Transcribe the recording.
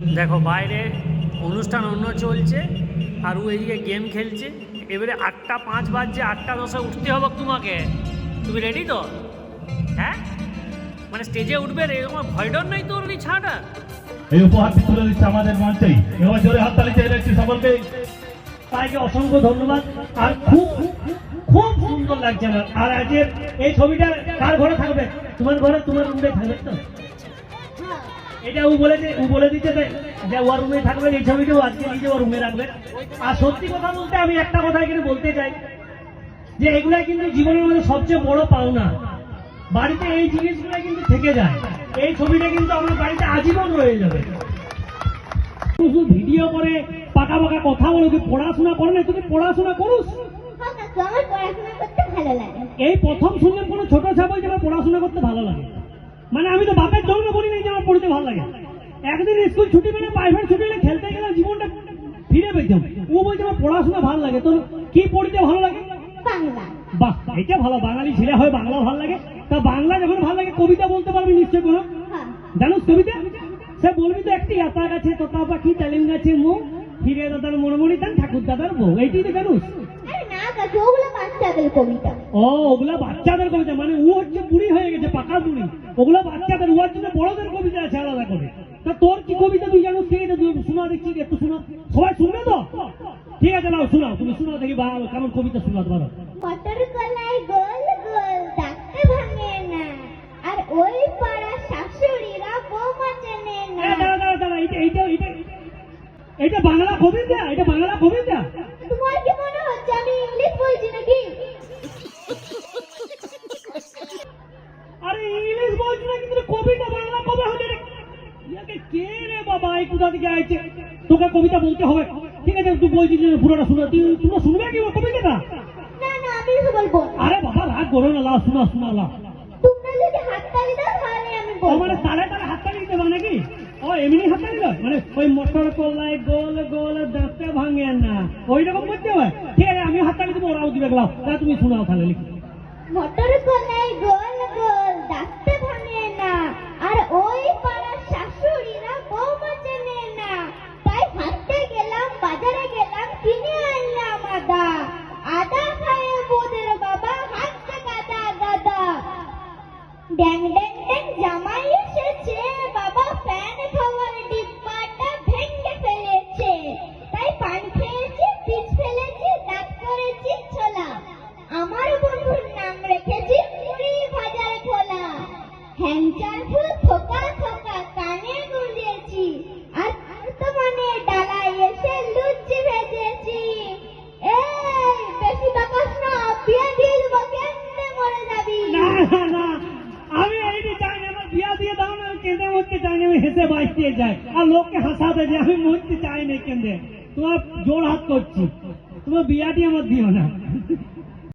দেখো বাইরে অনুষ্ঠান অন্য চলছে, আর ও এদিকে গেম খেলছে। এবারে আটটা পাঁচ বাজছে, আটটা দশে উঠতে হবে তোমাকে। তুমি রেডি তো? হ্যাঁ? মানে স্টেজে উঠবে রে, তোমার ভয় ডর নাই তোর ছাটা? এই উপহারটি তুলে দিচ্ছে আমাদের মঞ্চেই এবার জোরে হাততালি চেয়ে রাখছি সকলকে। তাইকে অসংখ্য ধন্যবাদ, আর খুব খুব সুন্দর লাগছে আমার। আর আজকের এই ছবিটা কার ঘরে থাকবে? তোমার ঘরে, তোমার রুমে থাকবে তো? এটা ও বলেছে ও বলে দিচ্ছে যে ওর রুমে থাকবে এই ছবিটাও আজকে নিজে ওর রুমে রাখবে। আর সত্যি কথা বলতে আমি একটা কথা এখানে বলতে চাই যে এগুলাই কিন্তু জীবনের মধ্যে সবচেয়ে বড় পাওনা। বাড়িতে এই জিনিসগুলো কিন্তু থেকে যায়। এই ছবিটা কিন্তু আমার বাড়িতে আজীবন রয়ে যাবে। শুধু ভিডিও করে পাকা পাকা কথা বলে তুই পড়াশোনা করে না তুই পড়াশোনা করুস? এই প্রথম শুনলাম কোনো ছোট যে আমার পড়াশোনা করতে ভালো লাগে। মানে আমি তো বাপের জন্ম বলি নাই যে আমার পড়তে ভালো লাগে। একদিন স্কুল ছুটি পেলে প্রাইভেট ছুটি পেলে খেলতে গেলে জীবনটা ফিরে পেতাম ও বলছে আমার পড়াশোনা ভালো লাগে তো কি পড়তে ভালো লাগে? বাংলা। বাহ এটা ভালো বাঙালি ছেলে হয় বাংলা ভালো লাগে। তা বাংলা যখন ভালো লাগে কবিতা বলতে পারবি নিশ্চয় কোনো? হ্যাঁ। জানোস কবিতা? সে বলবি তো একটি আতা গাছে তোতা পাখি তালিম গাছে মো ফিরে দাদার মনমণি তান ঠাকুর দাদার বউ। এইটি তো জানুস? না ওগুলো বাচ্চাদের কবিতা। ও ওগুলা বাচ্চাদের কবিতা মানে ও হচ্ছে বুড়ি হয়ে গেছে পাকা বুড়ি। ওগুলা বাচ্চাদের ওর জন্য বড়দের কবিতা আছে আলাদা করে। তা তোর কি কবিতা তুই জানো? ঠিক আছে তুই শোনা দেখছি একটু শোনা। সবাই শুনবে তো? ঠিক আছে নাও শোনাও তুমি শোনাও দেখি বা কেমন কবিতা শোনাতে পারো মটর কলাই গোল গোল ডাকতে ভাঙে না আর ওই পাড়া শাশুড়িরা বৌমা চেনে না। দাঁড়া দাঁড়া দাঁড়া এইটা এইটা এইটা এটা বাংলা কবিতা? এটা বাংলা কবিতা? কবিতা বাংলা কবে হলে ইয়াকে কে রে বাবা এই কোথা থেকে আইছে? তোকে কবিতা বলতে হবে। ঠিক আছে তুই বলছিস পুরোটা শুনে তোমরা শুনবে কি কবিতাটা? না না আমি কিছু বলব আরে বাবা রাগ করো না লা শোনা শোনা লা তোমরা যদি হাততালি দাও তাহলে আমি বলব। মানে তালে তালে হাততালি দিতে ও এমনি হাততালি দাও? মানে ওই মোটর কলাই গোল গোল দাঁতে ভাঙে না। ওই রকম করতে হয় ঠিক আছে আমি হাততালি দেবো ওরাও দিবে গেলাম তা তুমি শোনাও তাহলে লিখি। মটর কলাই গোল গোল ডাকতে বিয়ে দিয়ে আমি দাও আমি কেঁদে মরতে চাই না, আমি হেসে বাঁচতে চাই আর লোককে হাসাতে চাই আমি মরতে চাই না কেঁদে। তোমার জোর হাত করছি। তোমার বিয়াটি আমার দিও না।